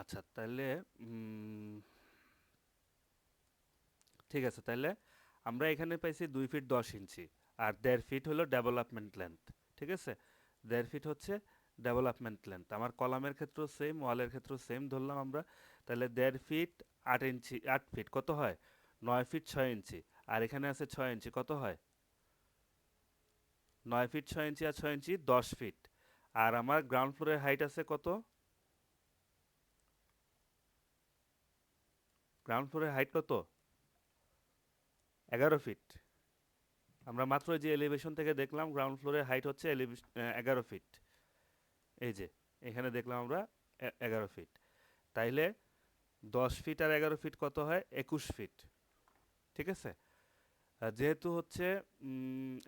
আচ্ছা তাহলে ঠিক আছে তাহলে আমরা এখানে পাইছি দুই ফিট দশ ইঞ্চি আর দেড় ফিট হলো ডেভেলপমেন্ট লেন্থ ঠিক আছে? দেড় ফিট হচ্ছে ডেভেলপমেন্ট লেন্থ আমার কলামের ক্ষেত্রেও সেম ওয়ালের ক্ষেত্রেও সেম ধরলাম আমরা তাহলে দেড় ফিট আট ইঞ্চি, আট ফিট কত হয়? নয় ফিট ছয় ইঞ্চি আর এখানে আছে ছয় ইঞ্চি, কত হয়? নয় ফিট ছয় ইঞ্চি আর ছয় ইঞ্চি দশ ফিট আর আমার গ্রাউন্ড ফ্লোরের হাইট আছে কত? গ্রাউন্ড ফ্লোরের হাইট কত? এগারো ফিট আমরা মাত্র যে এলিভেশন থেকে দেখলাম গ্রাউন্ড ফ্লোরের হাইট হচ্ছে এগারো ফিট এই যে, এখানে দেখলাম আমরা এগারো ফিট তাইলে দশ ফিট আর এগারো ফিট কত হয়? একুশ ফিট ঠিক আছে? যেহেতু হচ্ছে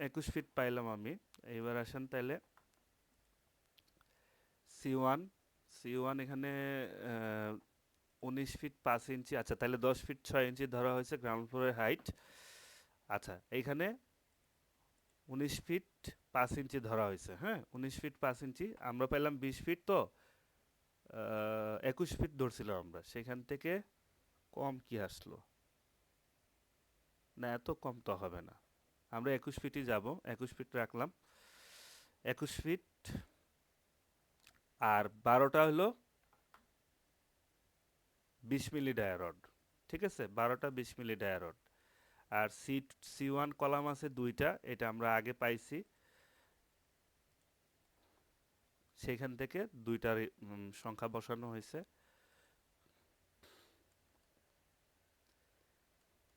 একুশ ফিট পাইলাম আমি, এইবার আসেন তাইলে সি ওয়ান সি ওয়ান এখানে উনিশ ফিট পাঁচ ইঞ্চি আচ্ছা তাহলে দশ ফিট ছয় ইঞ্চি ধরা হয়েছে গ্রাউন্ড ফ্লোরের হাইট আচ্ছা এইখানে উনিশ ফিট পাঁচ ইঞ্চি ধরা হয়েছে হ্যাঁ? উনিশ ফিট পাঁচ ইঞ্চি, আমরা পেলাম বিশ ফিট তো একুশ ফিট ধরছিলাম আমরা, সেখান থেকে কম কি আসলো? না, এত কম তো হবে না, আমরা একুশ ফিটই যাব, একুশ ফিট রাখলাম, একুশ ফিট, আর বারোটা হলো বিশ মিলি ডায়ারড ঠিক আছে? বারোটা বিশ মিলি ডায়ারড। আর সি সি ওয়ান কলাম আছে দুইটা এটা আমরা আগে পাইছি। সেখান থেকে দুইটার সংখ্যা বসানো হয়েছে।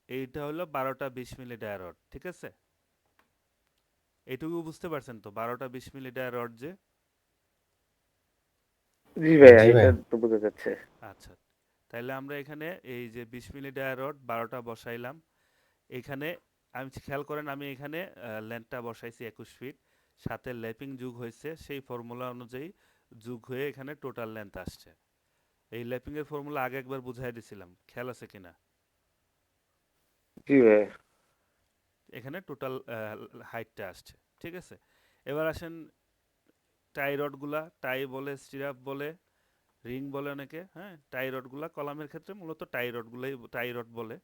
এইটা হলো বারোটা বিশ মিলি ডায়ারড ঠিক আছে? এটুকু বুঝতে পারছেন তো বারোটা বিশ মিলি ডায়ারড যে? জি ভাই এটা তো বোঝা যাচ্ছে। আচ্ছা। তাহলে আমরা এখানে এই যে বিশ মিলি ডায়ারড বারোটা বসাইলাম। এখানে আমি খেয়াল করেন আমি এখানে লেন্থটা বসাইছি একুশ ফিট। সাথে ল্যাপিং যুগ হয়েছে সেই ফর্মুলা অনুযায়ী যুগ হয়ে এখানে টোটাল লেন্থ আসছে। এই ল্যাপিং এর ফর্মুলা আগে একবার বুঝাই দিছিলাম খেয়াল আছে কিনা এখানে টোটাল হাইটটা আসছে ঠিক আছে? এবার আসেন টাই রডগুলা টাই বলে স্টিরাপ বলে রিং বলে অনেকে হ্যাঁ? টাই রডগুলা কলামের ক্ষেত্রে মূলত টাই রডগুলাই টাই রড বলে।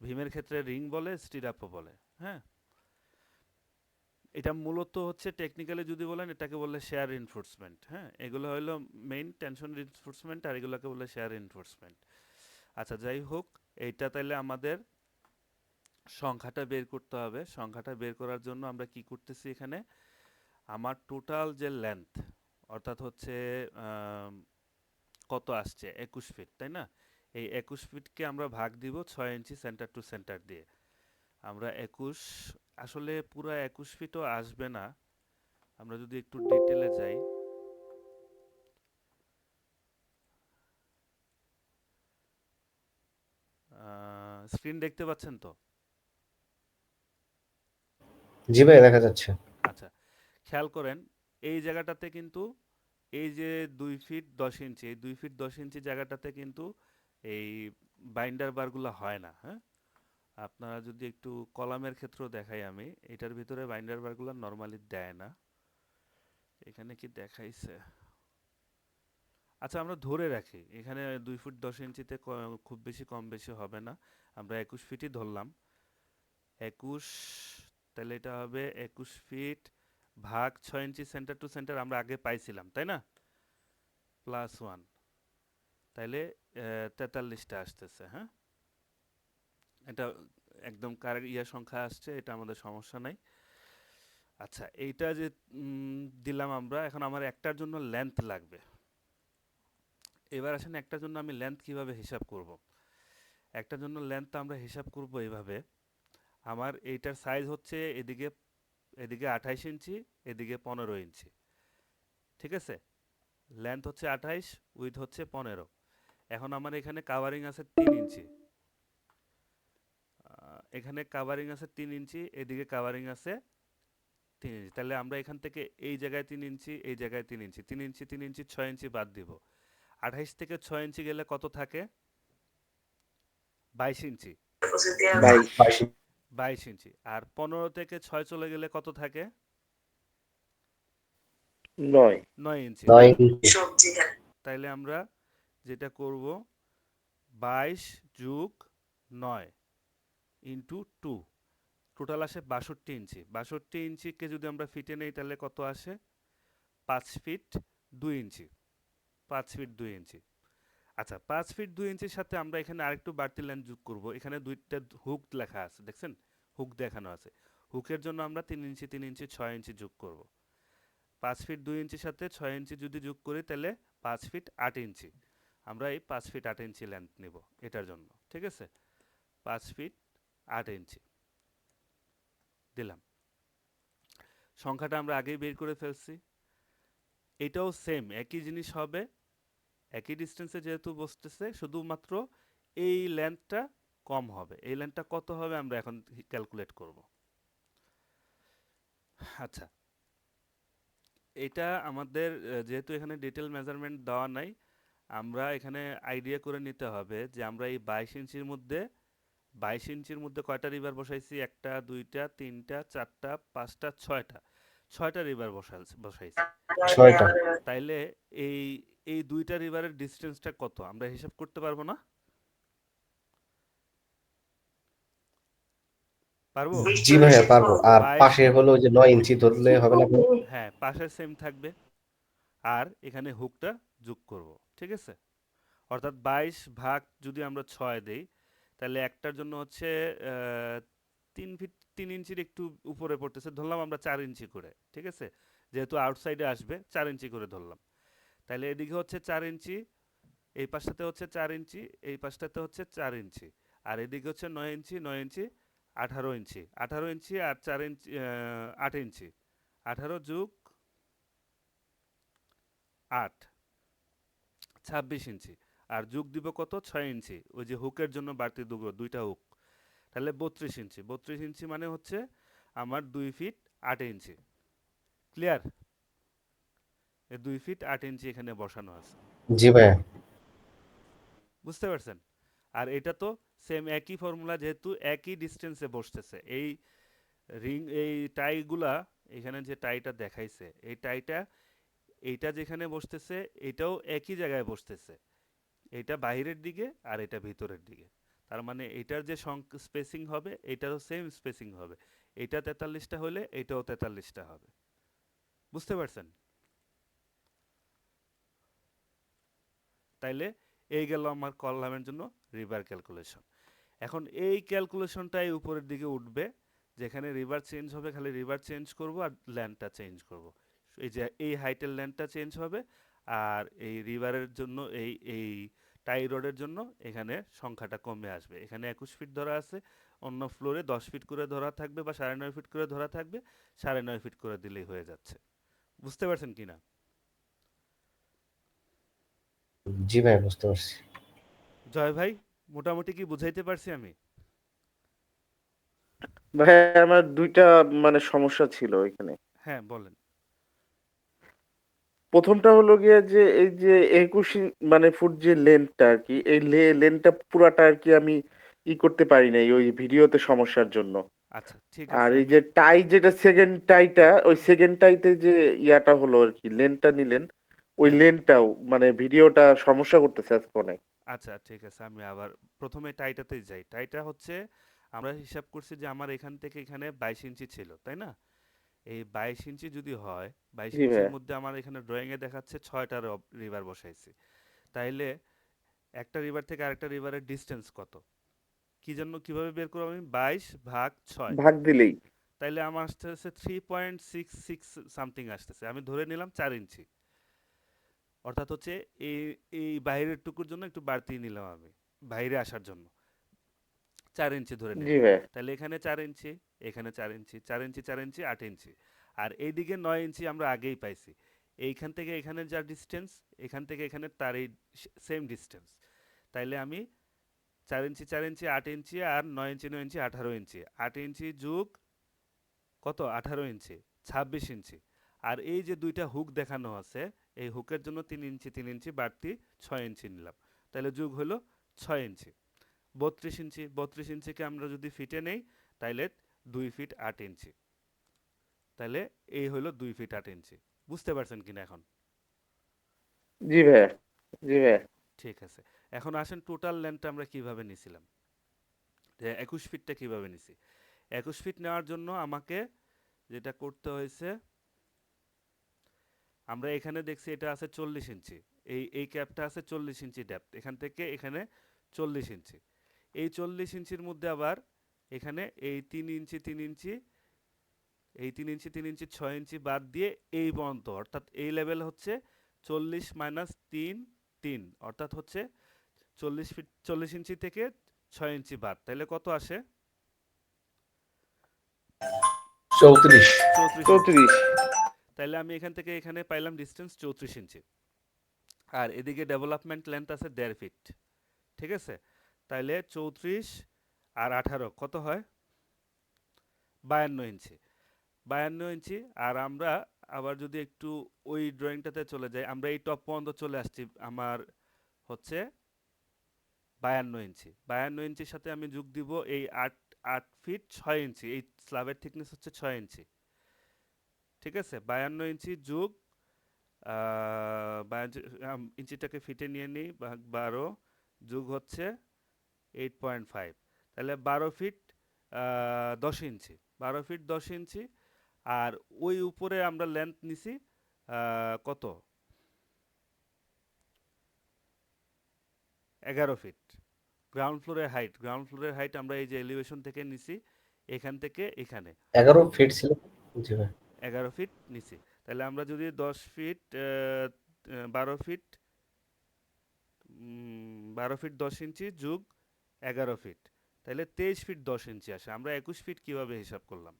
ভীমের ক্ষেত্রে রিং বলে, স্টিরাপও বলে হ্যাঁ? এটা মূলত হচ্ছে টেকনিক্যালি যদি বলেন, এটাকে বলে শেয়ার ইনফোর্সমেন্ট হ্যাঁ? এগুলো হলো মেইন টেনশন ইনফোর্সমেন্ট আর এগুলোকে বলে শেয়ার ইনফোর্সমেন্ট আচ্ছা যাই হোক, এইটা তাহলে আমাদের সংখ্যাটা বের করতে হবে। সংখ্যাটা বের করার জন্য আমরা কি করতেছি এখানে? আমার টোটাল যে লেন্থ অর্থাৎ হচ্ছে কত আসছে? একুশ ফিট তাই না? এই একুশ ফিটকে আমরা ভাগ দিব ছয় ইঞ্চি সেন্টার টু সেন্টার দিয়ে। আমরা একুশ আসলে পুরো একুশ ফিটও আসবে না। আমরা যদি একটু ডিটেলে যাই। স্ক্রিন দেখতে পাচ্ছেন তো? জি ভাই দেখা যাচ্ছে। আচ্ছা খেয়াল করেন এই জায়গাটাতে কিন্তু এই যে দুই ফিট দশ ইঞ্চি এই দুই ফিট দশ ইঞ্চি জায়গাটাতে কিন্তু এই বাইন্ডার বারগুলো হয় না হ্যাঁ? আপনারা যদি একটু কলামের ক্ষেত্রেও দেখাই আমি, এটার ভিতরে বাইন্ডার বারগুলো নর্মালি দেয় না। এখানে কি দেখাইছে? আচ্ছা আমরা ধরে রাখি, এখানে দুই ফুট দশ ইঞ্চিতে খুব বেশি কম বেশি হবে না। আমরা একুশ ফিটই ধরলাম। একুশ, তাহলে এটা হবে একুশ ফিট ভাগ ছয় ইঞ্চি সেন্টার টু সেন্টার আমরা আগে পাইছিলাম, তাই না? প্লাস ওয়ান তাইলে তেতাল্লিশটা আসতেছে হ্যাঁ? এটা একদম কারেক্ট ইয়া সংখ্যা আসছে, এটা আমাদের সমস্যা নাই। আচ্ছা এইটা যে দিলাম আমরা, এখন আমার একটার জন্য লেন্থ লাগবে। এবার আসেন একটার জন্য আমি লেন্থ কীভাবে হিসাব করব? একটার জন্য লেন্থ আমরা হিসাব করব এইভাবে, আমার এইটার সাইজ হচ্ছে এদিকে এদিকে আঠাইশ ইঞ্চি এদিকে পনেরো ইঞ্চি। ঠিক আছে? লেন্থ হচ্ছে আঠাইশ উইথ হচ্ছে পনেরো। এখন আমার এখানে কাভারিং আছে তিন ইঞ্চি। এখানে কাভারিং আছে তিন ইঞ্চি এদিকে কাভারিং আছে তিন ইঞ্চি। তাহলে আমরা এখান থেকে এই জায়গায় তিন ইঞ্চি এই জায়গায় তিন ইঞ্চি। তিন ইঞ্চি তিন ইঞ্চি ছয় ইঞ্চি বাদ দিব। আঠাইশ থেকে ছয় ইঞ্চি গেলে কত থাকে? বাইশ ইঞ্চি। বাইশ ইঞ্চি। আর পনেরো থেকে ছয় চলে গেলে কত থাকে? নয়। নয় ইঞ্চি। নয় ইঞ্চি। তাইলে আমরা যেটা করব বাইশ যুগ নয় ইন্টু টু। টোটাল আসে বাষট্টি ইঞ্চি। বাষট্টি ইঞ্চিকে যদি আমরা ফিটে নেই তাহলে কত আসে? পাঁচ ফিট দুই ইঞ্চি। পাঁচ ফিট দুই ইঞ্চি। আচ্ছা পাঁচ ফিট দুই ইঞ্চির সাথে আমরা এখানে আরেকটু বাড়তি লাইন যোগ করব। এখানে দুইটা হুক লেখা আছে দেখছেন? হুক দেখানো আছে। হুকের জন্য আমরা তিন ইঞ্চি তিন ইঞ্চি ছয় ইঞ্চি যোগ করব। পাঁচ ফিট দুই ইঞ্চির সাথে ছয় ইঞ্চি যদি যোগ করি তাহলে পাঁচ ফিট আট ইঞ্চি। আমরা এই পাঁচ ফিট আট ইঞ্চি লেন্থ নেব এটার জন্য, ঠিক আছে? পাঁচ ফিট আট ইঞ্চি। দিলাম। সংখ্যাটা আমরা আগেই বের করে ফেলছি। এটাও সেম একই জিনিস হবে, একই ডিস্টেন্সে যেহেতু বসতেছে, শুধুমাত্র এই লেন্থটা কম হবে। এই লেন্থটা কত হবে আমরা এখন ক্যালকুলেট করব। আচ্ছা এটা আমাদের যেহেতু এখানে ডিটেল মেজারমেন্ট দেওয়া নাই আমরা এখানে আইডিয়া করে নিতে হবে যে আমরা এই বাইশ ইঞ্চির মধ্যে বাইশ ইঞ্চির মধ্যে কয়টা রিভার বসাইছি? একটা দুইটা তিনটা চারটা পাঁচটা ছয়টা। ছয়টা রিভার বসাইছি ছয়টা। তাইলে এই এই দুইটা রিভারের ডিস্টেন্সটা কত? আমরা হিসাব করতে পারব না? পারব? জি ভাইয়া পারব। আর পাশে হলো যে নয় ইঞ্চি ধরলে হবে না হ্যাঁ পাশে সেম থাকবে। আর এখানে হুকটা যোগ করব ঠিক আছে? অর্থাৎ বাইশ ভাগ যদি আমরা ছয় দেই তাহলে একটার জন্য হচ্ছে আহ, তিন ফিট তিন ইঞ্চির একটু উপরে পড়তেছে ধরলাম আমরা চার ইঞ্চি করে ঠিক আছে? যেহেতু আউটসাইডে আসবে চার ইঞ্চি করে ধরলাম। তাহলে এদিকে হচ্ছে চার ইঞ্চি এই পাশটাতে হচ্ছে চার ইঞ্চি এই পাশটাতে হচ্ছে চার ইঞ্চি। আর এদিকে হচ্ছে নয় ইঞ্চি নয় ইঞ্চি আঠারো ইঞ্চি আঠারো ইঞ্চি আর চার ইঞ্চি আট ইঞ্চি। আঠারো যুগ আট ছাব্বিশ ইঞ্চি। আর যুগ দিব কত? ছয় ইঞ্চি। ওই যে হুকের জন্য বাড়তি দুগো দুইটা হুক। তাহলে বত্রিশ ইঞ্চি। বত্রিশ ইঞ্চি মানে হচ্ছে আমার দুই ফিট আট ইঞ্চি। ক্লিয়ার? দুই ফিট আট ইঞ্চি এখানে বসানো আছে। জি ভাইয়া। বুঝতে পারছেন? আর এটা তো সেম একই ফর্মুলা যেহেতু একই ডিস্টেন্সে বসতেছে। এই রিং এই টাইগুলা এখানে যে টাইটা দেখাইছে, এই টাইটা এইটা যেখানে বসতেছে, এটাও একই জায়গায় বসতেছে। এটা বাইরের দিকে আর এটা ভিতরের দিকে। তার মানে এটার যে স্পেসিং হবে, এটারও সেম স্পেসিং হবে। এটা তেতাল্লিশটা হলে এটাও তেতাল্লিশটা হবে। বুঝতে পারছেন? তাইলে এই গেল আমার কলামের জন্য রিভার ক্যালকুলেশন এখন এই ক্যালকুলেশনটাই উপরের দিকে উঠবে যেখানে রিভার চেঞ্জ হবে খালি রিভার চেঞ্জ করব আর ল্যান্ডটা চেঞ্জ করব। এই যে এই হাইটের ল্যান্ডটা চেঞ্জ হবে আর এই রিভারের জন্য এই এই টাই রোডের জন্য এখানে সংখ্যাটা কমে আসবে। এখানে একুশ ফিট ধরা আছে অন্য ফ্লোরে দশ ফিট করে ধরা থাকবে বা সাড়ে নয় ফিট করে ধরা থাকবে সাড়ে নয় ফিট করে দিলেই হয়ে যাচ্ছে। বুঝতে পারছেন কি না জি ভাইয়া বুঝতে পারছি। জয় ভাই। মোটামুটি কি বুঝাইতে পারছি আমি? ভাই আমার দুইটা মানে সমস্যা ছিল এখানে। হ্যাঁ বলেন। প্রথমটা হলো গিয়ে যে এই যে একুশ মানে ফুট যে লেন্থটা আর কি এই লেন্থটা পুরাটা আর কি আমি ই করতে পারি নাই ওই ভিডিওতে সমস্যার জন্য। আচ্ছা ঠিক আর এই যে টাই যেটা সেকেন্ড টাইটা ওই সেকেন্ড টাইতে যে ইয়াটা হলো আর কি লেন্থটা নিলেন ওই লেন্থটাও মানে ভিডিওটা সমস্যা করতেছে আজকে অনেক। আচ্ছা ঠিক আছে আমি আবার প্রথমে টাইটাতেই যাই। টাইটা হচ্ছে আমরা হিসাব করছি যে আমার এখান থেকে এখানে বাইশ ইঞ্চি ছিল তাই না? এই বাইশ ইঞ্চি যদি হয় বাইশ জি ইঞ্চির মধ্যে আমার এখানে ড্রয়িংয়ে দেখাচ্ছে ছয়টা রিভার বসাইছি। তাইলে একটা রিভার থেকে আরেকটা রিভারের ডিস্টেন্স কত? কি জন্য কীভাবে বের করব আমি? বাইশ ভাগ ছয়। ভাগ দিলেই। তাইলে আমার আসতেছে three point six six something আসতেছে। আমি ধরে নিলাম চার ইঞ্চি। অর্থাৎ হচ্ছে এই এই বাইরের টুকুর জন্য একটু বাড়তি নিলাম আমি বাইরে আসার জন্য। চার ইঞ্চি ধরে নিলাম তাহলে এখানে চার ইঞ্চি এখানে চার ইঞ্চি চার ইঞ্চি চার ইঞ্চি আট ইঞ্চি। আর এইদিকে নয় ইঞ্চি আমরা আগেই পাইছি। এইখান থেকে এখানে যা ডিস্টেন্স এখান থেকে এখানে তার এই সেম ডিস্টেন্স তাইলে আমি চার ইঞ্চি চার ইঞ্চি আট ইঞ্চি আর নয় ইঞ্চি নয় ইঞ্চি আঠারো ইঞ্চি। আট ইঞ্চি যুগ কত? আঠারো ইঞ্চি ছাব্বিশ ইঞ্চি। আর এই যে দুইটা হুক দেখানো আছে এই হুকের জন্য তিন ইঞ্চি তিন ইঞ্চি বাড়তি ছয় ইঞ্চি নিলাম। তাহলে যুগ হলো ছয় ইঞ্চি। বত্রিশ ইঞ্চি বত্রিশ ইঞ্চিকে আমরা যদি ফিটে নেই তাইলে দুই ফিট আট ইঞ্চি। তাহলে এই হলো দুই ফিট আট ইঞ্চি। বুঝতে পারছেন কিনা এখন? জি ভাইয়া জি ভাইয়া। ঠিক আছে। এখন আসেন টোটাল লেন্থটা আমরা কীভাবে নিছিলাম? যে একুশ ফিটটা কীভাবে নিছি? একুশ ফিট নেওয়ার জন্য আমাকে যেটা করতে হয়েছে আমরা এখানে দেখছি এটা আছে চল্লিশ ইঞ্চি। এই এই ক্যাপটা আছে চল্লিশ ইঞ্চি ডেপথ এখান থেকে এখানে চল্লিশ ইঞ্চি। এই চল্লিশ ইঞ্চির মধ্যে আবার এখানে এই তিন ইঞ্চি তিন ইঞ্চি এই তিন ইঞ্চি তিন ইঞ্চি ছয় ইঞ্চি বাদ দিয়ে এই পর্যন্ত অর্থাৎ এই লেভেল হচ্ছে চল্লিশ মাইনাস তিন তিন অর্থাৎ হচ্ছে চল্লিশ ফিট চল্লিশ ইঞ্চি থেকে ছয় ইঞ্চি বাদ। তাহলে কত আসে? চৌত্রিশ। চৌত্রিশ চৌত্রিশ। তাহলে আমি এখান থেকে এখানে পাইলাম ডিস্টেন্স চৌত্রিশ ইঞ্চি আর এদিকে ডেভেলপমেন্ট লেন্থ আছে দেড় ফিট ঠিক আছে? তাহলে চৌত্রিশ আর আঠারো, কত হয়? বায়ান্ন ইঞ্চি বায়ান্ন ইঞ্চি আর আমরা আবার যদি একটু ওই ড্রয়িংটাতে চলে যাই, আমরা এই টপ পর্যন্ত চলে আসছি আমার হচ্ছে বায়ান্ন ইঞ্চি বায়ান্ন ইঞ্চির সাথে আমি যোগ দিব এই আট আট ফিট ছয় ইঞ্চি এই স্ল্যাবের থিকনেস হচ্ছে ছয় ইঞ্চি ঠিক আছে? বায়ান্ন ইঞ্চি যোগ ইঞ্চিটাকে ফিটে নিয়ে নিই বারো, যুগ হচ্ছে এইট পয়েন্ট ফাইভ তাহলে বারো ফিট দশ ইঞ্চি, বারো ফিট দশ ইঞ্চি, আর ওই উপরে আমরা লেন্থ নিছি কত? এগারো ফিট। গ্রাউন্ড ফ্লোরের হাইট গ্রাউন্ড ফ্লোরের হাইট আমরা এই যে এলিভেশন থেকে নিছি, এখান থেকে এখানে। এগারো ফিট ছিল এগারো ফিট নিচে। তাহলে আমরা যদি দশ ফিট বারো ফিট বারো ফিট দশ ইঞ্চি যোগ এগারো ফিট তাহলে তেইশ ফিট দশ ইঞ্চি আসে। আমরা একুশ ফিট কীভাবে হিসাব করলাম?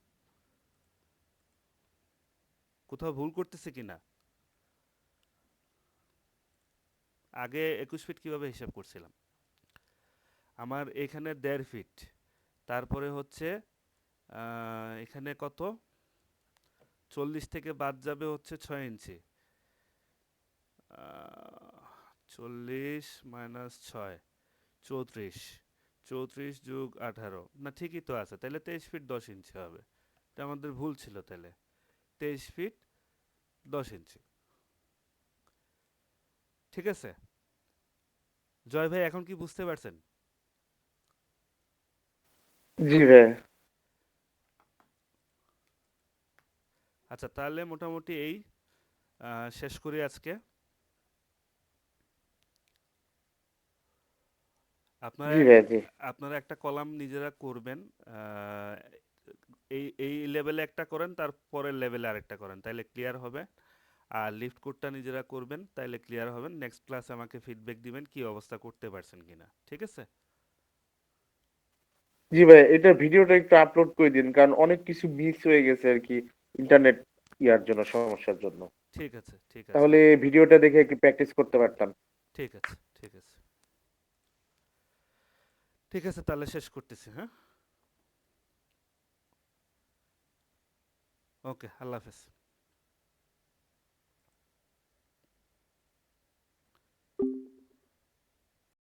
কোথাও ভুল করতেছে কিনা আগে একুশ ফিট কীভাবে হিসাব করছিলাম? আমার এখানে দেড় ফিট তারপরে হচ্ছে এখানে কত? চল্লিশ থেকে বাদ যাবে হচ্ছে ছয় ইঞ্চি। চল্লিশ মাইনাস ছয়, চৌত্রিশ। চৌত্রিশ যুগ আঠারো। না, ঠিকই তো আছে। তাহলে তেইশ ফিট দশ ইঞ্চি হবে। এটা আমাদের ভুল ছিল তাহলে তেইশ ফিট দশ ইঞ্চি। ঠিক আছে? জয় ভাই, এখন কি বুঝতে পারছেন? জি ভাই। আচ্ছা তাহলে মোটামুটি এই শেষ করি আজকে। আপনারা আপনারা একটা কলাম নিজেরা করবেন এই এই লেভেলে একটা করেন তারপরের লেভেলে আরেকটা করেন তাইলে ক্লিয়ার হবে। আর লিফট কোডটা নিজেরা করবেন তাইলে ক্লিয়ার হবেন নেক্সট ক্লাসে আমাকে ফিডব্যাক দিবেন কি অবস্থা করতে পারছেন কিনা ঠিক আছে? জি ভাই এটা ভিডিওটা একটু আপলোড করে দিন কারণ অনেক কিছু মিস হয়ে গেছে আর কি। ইন্টারনেট ইয়ার জন্য সমস্যার জন্য। ঠিক আছে ঠিক আছে। তাহলে ভিডিওটা দেখে একটু প্র্যাকটিস করতে পারতাম। ঠিক আছে ঠিক আছে। ঠিক আছে তাহলে শেষ করতেছি হ্যাঁ? ওকে আল্লাহ হাফেজ।